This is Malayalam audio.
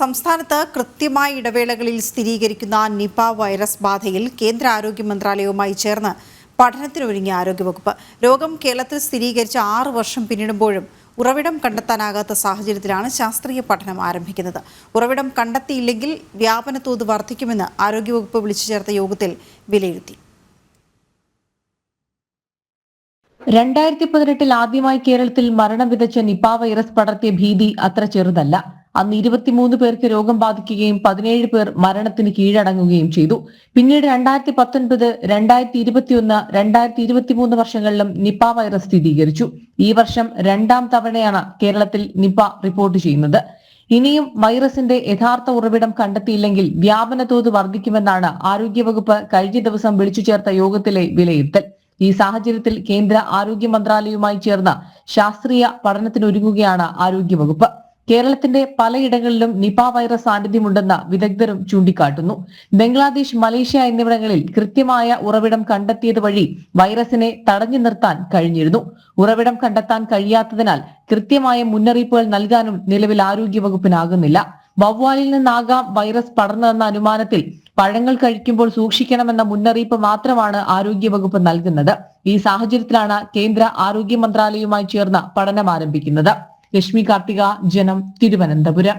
സംസ്ഥാനത്ത് കൃത്യമായ ഇടവേളകളിൽ സ്ഥിരീകരിക്കുന്ന നിപ വൈറസ് ബാധയിൽ കേന്ദ്ര ആരോഗ്യ മന്ത്രാലയവുമായി ചേർന്ന് പഠനത്തിനൊരുങ്ങിയ ആരോഗ്യവകുപ്പ്. രോഗം കേരളത്തിൽ സ്ഥിരീകരിച്ച ആറ് വർഷം പിന്നിടുമ്പോഴും ഉറവിടം കണ്ടെത്താനാകാത്ത സാഹചര്യത്തിലാണ് ശാസ്ത്രീയ പഠനം ആരംഭിക്കുന്നത്. ഉറവിടം കണ്ടെത്തിയില്ലെങ്കിൽ വ്യാപന തോത് വർദ്ധിക്കുമെന്ന് ആരോഗ്യവകുപ്പ് വിളിച്ചു ചേർത്ത യോഗത്തിൽ വിലയിരുത്തി. രണ്ടായിരത്തി പതിനെട്ടിൽ ആദ്യമായി കേരളത്തിൽ മരണം വിതച്ച നിപ വൈറസ് പടർത്തിയ ഭീതി അത്ര ചെറുതല്ല. അന്ന് ഇരുപത്തിമൂന്ന് പേർക്ക് രോഗം ബാധിക്കുകയും പതിനേഴ് പേർ മരണത്തിന് കീഴടങ്ങുകയും ചെയ്തു. പിന്നീട് രണ്ടായിരത്തി പത്തൊൻപത് രണ്ടായിരത്തി ഇരുപത്തിയൊന്ന് രണ്ടായിരത്തി ഇരുപത്തിമൂന്ന് വർഷങ്ങളിലും നിപ വൈറസ് സ്ഥിരീകരിച്ചു. ഈ വർഷം രണ്ടാം തവണയാണ് കേരളത്തിൽ നിപ റിപ്പോർട്ട് ചെയ്യുന്നത്. ഇനിയും വൈറസിന്റെ യഥാർത്ഥ ഉറവിടം കണ്ടെത്തിയില്ലെങ്കിൽ വ്യാപന തോത് വർദ്ധിക്കുമെന്നാണ് ആരോഗ്യവകുപ്പ് കഴിഞ്ഞ ദിവസം വിളിച്ചു ചേർത്ത യോഗത്തിലെ വിലയിരുത്തൽ. ഈ സാഹചര്യത്തിൽ കേന്ദ്ര ആരോഗ്യ മന്ത്രാലയവുമായി ചേർന്ന ശാസ്ത്രീയ പഠനത്തിനൊരുങ്ങുകയാണ് ആരോഗ്യവകുപ്പ്. കേരളത്തിന്റെ പലയിടങ്ങളിലും നിപ വൈറസ് സാന്നിധ്യമുണ്ടെന്ന് വിദഗ്ധരും ചൂണ്ടിക്കാട്ടുന്നു. ബംഗ്ലാദേശ് മലേഷ്യ എന്നിവിടങ്ങളിൽ കൃത്യമായ ഉറവിടം കണ്ടെത്തിയത് വഴി വൈറസിനെ തടഞ്ഞു നിർത്താൻ കഴിഞ്ഞിരുന്നു. ഉറവിടം കണ്ടെത്താൻ കഴിയാത്തതിനാൽ കൃത്യമായ മുന്നറിയിപ്പുകൾ നൽകാനും നിലവിൽ ആരോഗ്യവകുപ്പിനാകുന്നില്ല. വവ്വാലിൽ നിന്നാകാം വൈറസ് പടർന്നതെന്ന അനുമാനത്തിൽ പഴങ്ങൾ കഴിക്കുമ്പോൾ സൂക്ഷിക്കണമെന്ന മുന്നറിയിപ്പ് മാത്രമാണ് ആരോഗ്യവകുപ്പ് നൽകുന്നത്. ഈ സാഹചര്യത്തിലാണ് കേന്ദ്ര ആരോഗ്യ മന്ത്രാലയവുമായി ചേർന്ന് പഠനം ആരംഭിക്കുന്നത്. ലക്ഷ്മി കാർത്തിക ജനം തിരുവനന്തപുരം